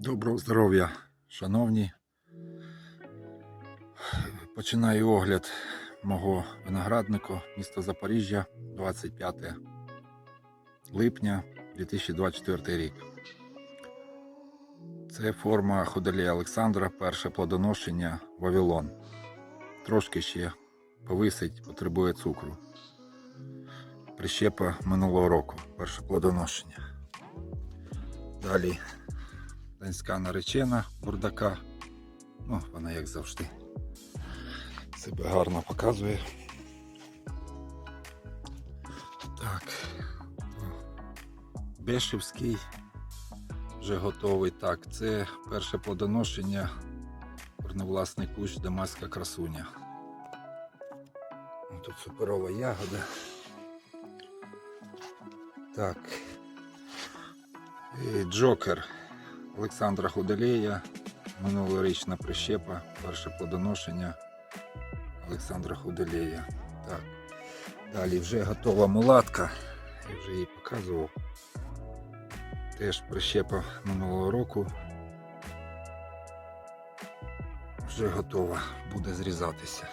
Доброго здоров'я, шановні. Починаю огляд мого винограднику міста Запоріжжя 25 липня 2024 рік. Це форма Худелія Олександра, перше плодоношення Вавилон. Трошки ще повисить, потребує цукру. Прищепа минулого року, перше плодоношення. Далі Данська наречена бурдака. Ну, вона як завжди. Себе гарно показує. Так. Бешевський вже готовий. Так, це перше плодоношення. Корневласний кущ Дамаська красуня. Ну, Тут суперова ягода. Так. І Джокер. Олександра Худелея, минулорічна прищепа, перше плодоношення Олександра Худелея. Так. Далі вже готова мулатка. Я вже її показував. Теж прищепа минулого року. Вже готова, буде зрізатися.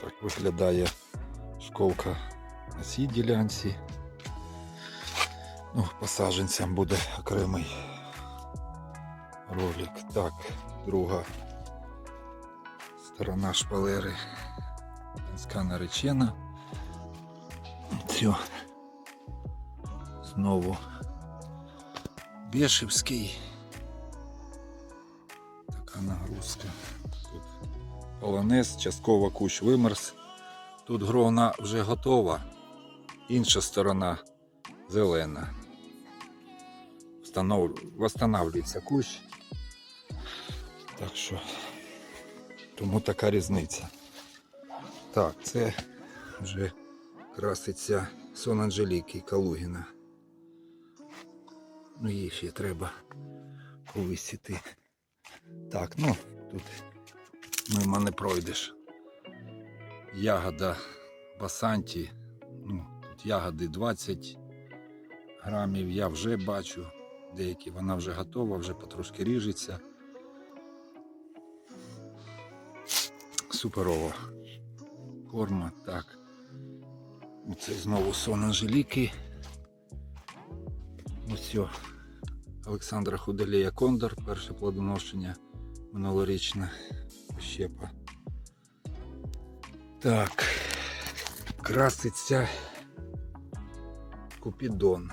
Так виглядає школка на цій ділянці. Ну, посадженцям буде окремий ролик. Так, друга сторона шпалери. Пінська наречена. Все. Знову Бешевський. Така нагрузка. Тут полонез, частково кущ вимерз. Тут грона вже готова. Інша сторона зелена. Встанов... Кущ. Так що тому така різниця. Так, це вже краситься сон Анжеліки Калугіна. Ну, її ще треба повисіти. Так, ну тут мимо не пройдеш. Ягода Басанті. Ну, тут ягоди 20 грамів я вже бачу. Деякі вона вже готова, вже потрошки ріжеться. Суперова форма, так. Це знову сон Анжеліки. Ось Олександра Худелія Кондор, перше плодоношення минулорічна щепа. Так, краситься Купідон.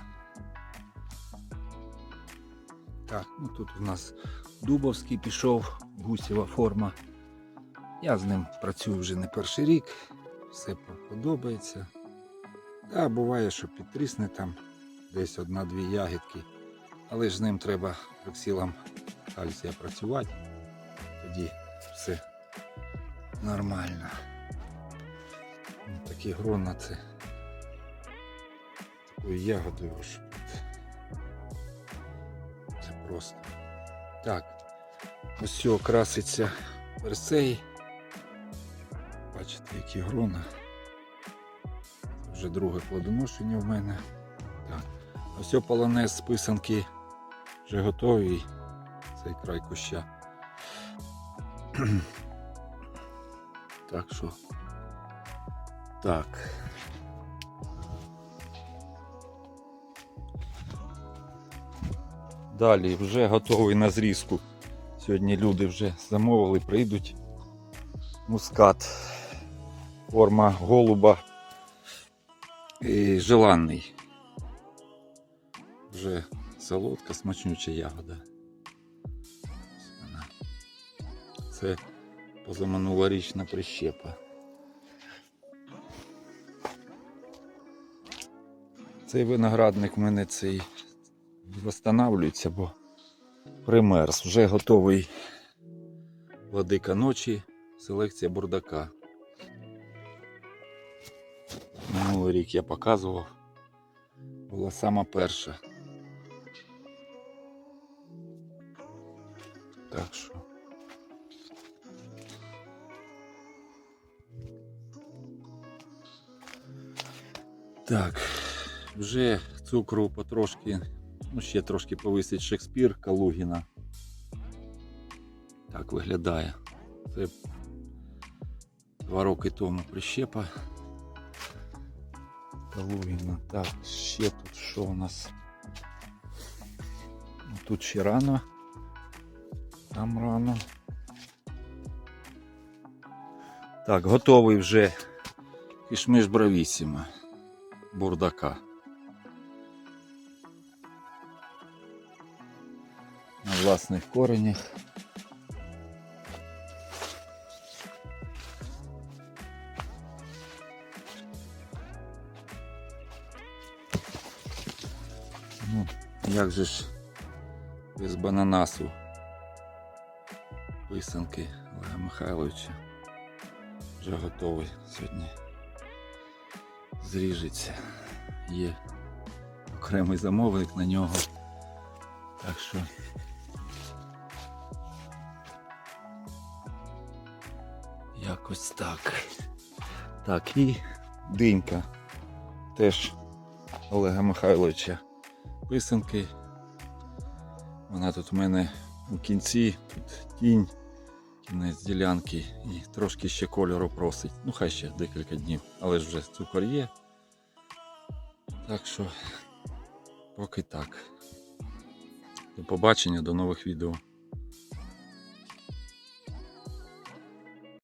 Так, ну тут у нас Дубовський пішов, гусєва форма. Я з ним працюю вже не перший рік, все подобається. Да, буває, що підтрісне там десь одна-дві ягідки, але ж з ним треба рексілом кальція працювати, тоді все нормально. Такі грона це такою ягодою аж. Просто. Так, ось все краситься персей. Бачите, які грона. Вже друге плодоношення в мене. Так. Ось полонез з писанки вже готовий. Цей край куща. так що. Так. Далі вже готовий на зрізку. Сьогодні люди вже замовили, прийдуть. Мускат. Форма голуба. І желанний. Вже солодка, смачнюча ягода. Це позаминулорічна прищепа. Цей виноградник в мене цей восстанавлюється, бо примерз. Вже готовий владика ночі, селекція бурдака. Минулий рік я показував. Була сама перша. Так що. Так, вже цукру потрошки Ну, ще трошки повисить Шекспір Калугіна. Так виглядає. Це два роки тому прищепа. Калугіна. Так, ще тут що у нас? Ну, Тут ще рано. Там рано. Так, готовий вже кишмиш бравісіма. Бурдака. Власних коренях. Ну, як же ж без бананасу писанки Олега Михайловича вже готовий сьогодні. Зріжеться. Є окремий замовник на нього. Так що якось так. Так, і динька. Теж Олега Михайловича писанки. Вона тут у мене у кінці, тут тінь, кінець ділянки і трошки ще кольору просить. Ну хай ще декілька днів, але ж вже цукор є. Так що поки так. До побачення, до нових відео.